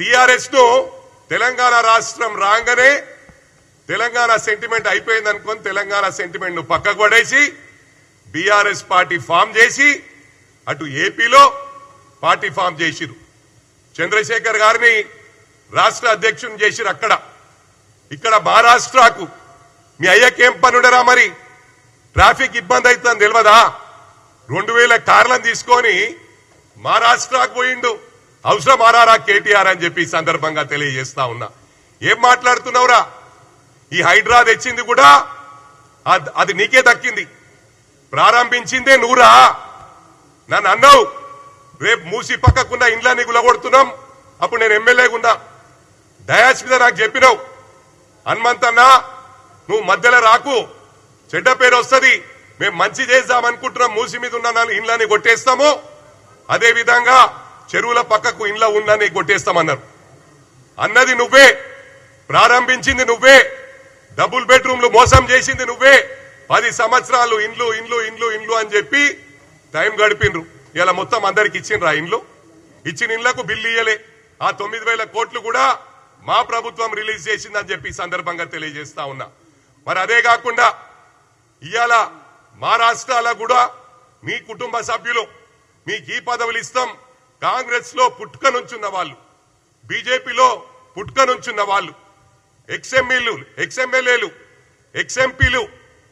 టిఆర్ఎస్ను తెలంగాణ రాష్ట్రం రాగానే తెలంగాణ సెంటిమెంట్ అయిపోయింది అనుకుని తెలంగాణ సెంటిమెంట్ను పక్కకు పడేసి బీఆర్ఎస్ పార్టీ ఫామ్ చేసి అటు ఏపీలో పార్టీ ఫామ్ చేసిరు చంద్రశేఖర్ గారిని రాష్ట్ర అధ్యక్షుని చేసిరు అక్కడ. ఇక్కడ మహారాష్ట్రకు మీ అయ్యకేం పనుడరా మరి? ట్రాఫిక్ ఇబ్బంది అవుతుందని తెలియదా రెండు వేల కార్లను తీసుకొని మహారాష్ట్రకు పోయిండు. అవసరం మారారా కేటీఆర్ అని చెప్పి సందర్భంగా తెలియజేస్తా ఉన్నా. ఏం మాట్లాడుతున్నావురా? ఈ హైడ్రా తెచ్చింది కూడా అది నీకే దక్కింది. ప్రారంభించిందే నువ్వురా నన్ను అన్నావు రేపు మూసి పక్కకున్న ఇండ్లని గులగొడుతున్నాం. అప్పుడు నేను ఎమ్మెల్యేగా ఉన్నా. డయాస్ మీద నాకు చెప్పినావు. హనుమంతన్నా నువ్వు మధ్యలో రాకు. చెడ్డ పేరు వస్తుంది. మేము మంచి చేద్దాం అనుకుంటున్నాం మూసి మీద ఉన్న ఇండ్లని కొట్టేస్తాము. అదేవిధంగా చెరువుల పక్కకు ఇండ్ల ఉందని కొట్టేస్తామన్నారు. అన్నది నువ్వే. ప్రారంభించింది నువ్వే. డబుల్ బెడ్రూమ్లు మోసం చేసింది నువ్వే. పది సంవత్సరాలు ఇండ్లు ఇండ్లు ఇండ్లు ఇండ్లు అని చెప్పి టైం గడిపిండ్రు. ఇలా మొత్తం అందరికి ఇచ్చిండ్రా ఇండ్లు. ఇచ్చిన ఇండ్లకు బిల్లు ఇయ్యలే. ఆ తొమ్మిది వేల కోట్లు కూడా మా ప్రభుత్వం రిలీజ్ చేసిందని చెప్పి సందర్భంగా తెలియజేస్తా ఉన్నా. మరి అదే కాకుండా ఇవాళ మా రాష్ట్రాల కూడా మీ కుటుంబ సభ్యులు మీకు ఈ పదవులు ఇస్తాం. కాంగ్రెస్లో పుట్టుక నుంచున్న వాళ్ళు బీజేపీలో పుట్టుక నుంచున్న వాళ్ళు ఎక్స్ఎంఈలు ఎక్స్ఎమ్మెల్యేలు ఎక్స్ఎంపీలు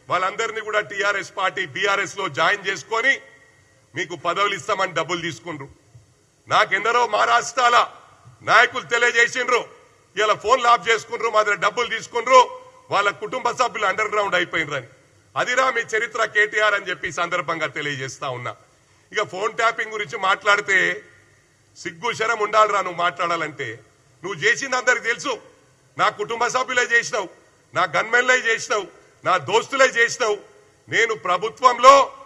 వాళ్ళందరినీ కూడా టీఆర్ఎస్ పార్టీ బీఆర్ఎస్లో జాయిన్ చేసుకొని మీకు పదవులు ఇస్తామని డబ్బులు తీసుకుండ్రు. నాకెందరో మా రాష్ట్రాల నాయకులు తెలియజేసిండ్రు. ఇలా ఫోన్లు ఆఫ్ చేసుకుండ్రు మా దగ్గర డబ్బులు తీసుకుండ్రు. వాళ్ళ కుటుంబ సభ్యులు అండర్ గ్రౌండ్ అయిపోయినరని అదిరా మీ చరిత్ర కేటీఆర్ అని చెప్పి సందర్భంగా తెలియజేస్తా ఉన్నా. ఇక ఫోన్ ట్యాపింగ్ గురించి మాట్లాడితే సిగ్గు శరం ఉండాలిరా నువ్వు మాట్లాడాలంటే. నువ్వు చేసింది అందరికి తెలుసు. నా కుటుంబ సభ్యులే చేసినావు. నా గన్మెన్లే చేసినావు. నా దోస్తులే చేసినావు. నేను ప్రభుత్వంలో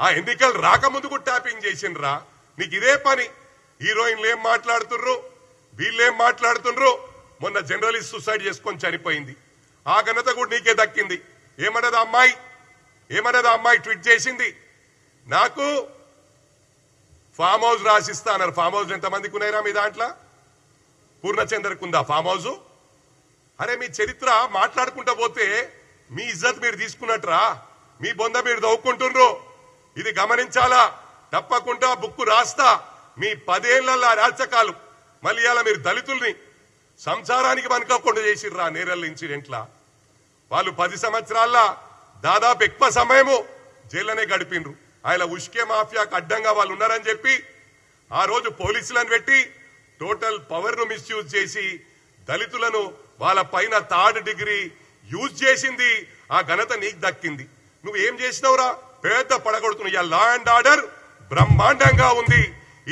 ఆ ఎన్నికలు రాకముందుకు ట్యాపింగ్ చేసిండ్రా. నీకు ఇదే పని. హీరోయిన్లు ఏం మాట్లాడుతుర్రు? వీళ్ళేం మాట్లాడుతుండ్రు మొన్న జర్నలిస్ట్ సూసైడ్ చేసుకొని చనిపోయింది. ఆ ఘనత కూడా నీకే దక్కింది. ఏమన్నది అమ్మాయి? ఏమన్నది అమ్మాయి ట్వీట్ చేసింది? నాకు ఫామ్ హౌస్ రాసిస్తా అన్నారు. ఫామ్ హౌస్ ఎంతమందికి ఉన్నాయిరా మీ దాంట్లో? పూర్ణచంద్రకు ఉందా ఫామ్ హౌస్ అరే మీ చరిత్ర మాట్లాడుకుంటా పోతే మీ ఇజ్జత్ మీరు తీసుకున్నట్రా మీ బొంద మీరు దవ్వుకుంటుండ్రు ఇది గమనించాలా? తప్పకుండా బుక్కు రాస్తా. మీ పదేళ్ళ రాచకాలు మళ్ళీ అలా మీరు దళితుల్ని సంసారానికి మనకోకుండా చేసిర్రా నేరల్ ఇన్సిడెంట్లా. వాళ్ళు పది సంవత్సరాల దాదాపు ఎక్కువ సమయము జైల్లోనే గడిపిండ్రు. ఆయన ఉష్కే మాఫియాకు అడ్డంగా వాళ్ళు ఉన్నారని చెప్పి ఆ రోజు పోలీసులను పెట్టి టోటల్ పవర్ను మిస్యూజ్ చేసి దళితులను వాళ్ళ పైన థర్డ్ డిగ్రీ యూజ్ చేసింది. ఆ ఘనత నీకు దక్కింది. నువ్వు ఏం చేసినావురా? పెద్ద పడగొడుతున్నావు ఇవాళ లా అండ్ ఆర్డర్ బ్రహ్మాండంగా ఉంది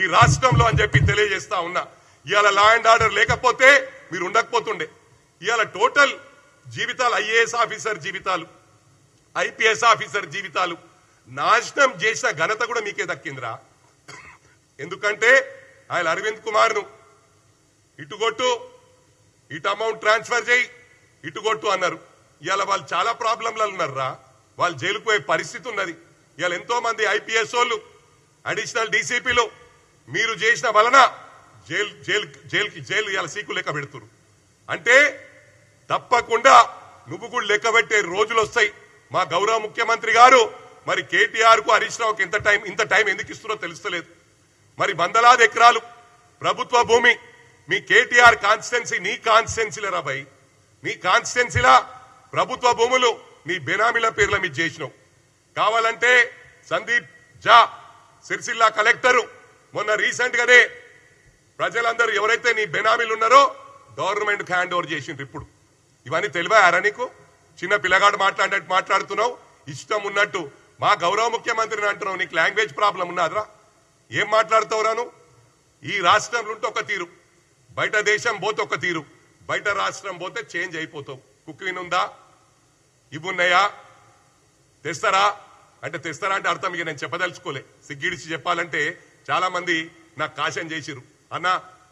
ఈ రాష్ట్రంలో అని చెప్పి తెలియజేస్తా ఉన్నా. ఇవాళ లా అండ్ ఆర్డర్ లేకపోతే మీరు ఉండకపోతుండే. ఇవాళ టోటల్ జీవితాలు ఐఏఎస్ ఆఫీసర్ జీవితాలు ఐపీఎస్ ఆఫీసర్ జీవితాలు నాశనం చేసిన ఘనత కూడా మీకే దక్కిందిరా. ఎందుకంటే ఆయన అరవింద్ కుమార్ను ఇటు ఇటుగొట్టు ఇటు అమౌంట్ ట్రాన్స్ఫర్ చేయి ఇటుగొట్టు అన్నారు. ఇవాళ వాళ్ళు చాలా ప్రాబ్లంలలో ఉన్నారురా. వాళ్ళు జైలుకు పోయే పరిస్థితి ఉన్నది. ఇవాళ ఎంతో మంది ఐపీఎస్ వాళ్ళు అడిషనల్ డీసీపీలు మీరు చేసిన వలన జైలు జైలు జైలుకి జైలు ఇవాళ సీకు లెక్క పెడుతురు. అంటే తప్పకుండా నువ్వు కూడా లెక్క పెట్టే రోజులు వస్తాయి. మా గౌరవ ముఖ్యమంత్రి గారు మరి కేటీఆర్కు హరీష్ రావుకి ఎంత టైం ఇంత టైం ఎందుకు ఇస్తున్నో తెలుస్తలేదు. మరి వందలాది ఎకరాలు ప్రభుత్వ భూమి మీ కేటీఆర్ కాన్స్టిట్యున్సీ నీ కాన్స్టిట్యున్సీలరా భయ్. నీ కాన్స్టిట్యున్సీలా ప్రభుత్వ భూములు నీ బెనామీల పేర్ల మీద చేసినావు. కావాలంటే సందీప్ జా సిరిసిల్ల కలెక్టరు మొన్న రీసెంట్ గానే ప్రజలందరూ ఎవరైతే నీ బెనామీలు ఉన్నారో గవర్నమెంట్ హ్యాండ్ ఓవర్ చేసిండ్రు ఇప్పుడు. ఇవన్నీ తెలివారా నీకు? చిన్న పిల్లగాడు మాట్లాడినట్టు మాట్లాడుతున్నావు ఇష్టం ఉన్నట్టు మా గౌరవ ముఖ్యమంత్రిని అంటున్నావు నీకు లాంగ్వేజ్ ప్రాబ్లం ఉన్నదిరా. ఏం మాట్లాడుతావురా నువ్వు? ఈ రాష్ట్రంలో ఉంటే ఒక తీరు. బయట దేశం పోతే ఒక తీరు. బయట రాష్ట్రం పోతే చేంజ్ అయిపోతావు. కుక్కిన్ ఉందా ఇవున్నాయా తెస్తారా? అంటే తెస్తారా అంటే అర్థం ఇక నేను చెప్పదలుచుకోలే. సిగ్గిడిచి చెప్పాలంటే చాలా మంది నాకు కాశం చేసిరు అన్న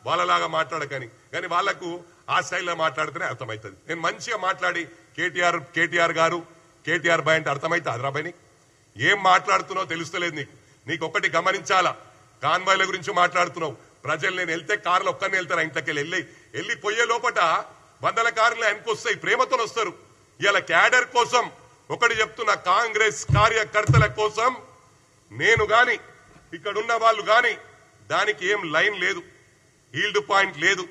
వాళ్ళలాగా మాట్లాడకని. కానీ వాళ్ళకు ఆ స్టైల్లో మాట్లాడితేనే అర్థమవుతుంది. నేను మంచిగా మాట్లాడి కేటీఆర్ కేటీఆర్ గారు కేటీఆర్ బాయ్ అంటే అర్థమవుతుంది అదరాబాయ్ ఏం మాట్లాడుతున్నావు తెలుస్తలేదు నీకు. నీకు ఒకటి గమనించాలా? కాన్వాయ్ల గురించి మాట్లాడుతున్నావు. ప్రజలు నేను వెళ్తే కార్లు ఒక్కరిని వెళ్తారు? ఇంట్లోకి వెళ్ళి వెళ్ళి పోయే లోపట వందల కార్లు ఆయనకు వస్తాయి ప్రేమతో వస్తారు. ఇలా క్యాడర్ కోసం ఒకటి చెప్తున్న కాంగ్రెస్ కార్యకర్తల కోసం నేను గాని ఇక్కడ ఉన్న వాళ్ళు గాని దానికి ఏం లైన్ లేదు హీల్డ్ పాయింట్ లేదు.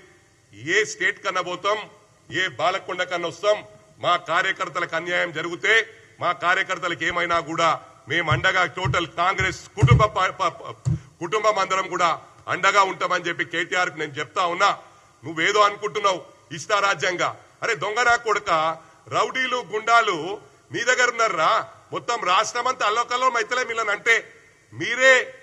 ఏ స్టేట్ కన్నా పోతాం ఏ బాలకొండ కన్నా వస్తాం మా కార్యకర్తలకు అన్యాయం జరిగితే మా కార్యకర్తలకు ఏమైనా కూడా మేము అండగా టోటల్ కాంగ్రెస్ కుటుంబ ప- కుటుంబం అందరం కూడా అండగా ఉంటామని చెప్పి కేటీఆర్కు నేను చెప్తా ఉన్నా. నువ్వేదో అనుకుంటున్నావు ఇష్టారాజ్యంగా అరే దొంగ నా కొడుక రౌడీలు గుండాలు నీ దగ్గర ఉన్నారా? మొత్తం రాష్ట్రం అంతా అల్లకల్లో మైతలే మిలనంటే అంటే మీరే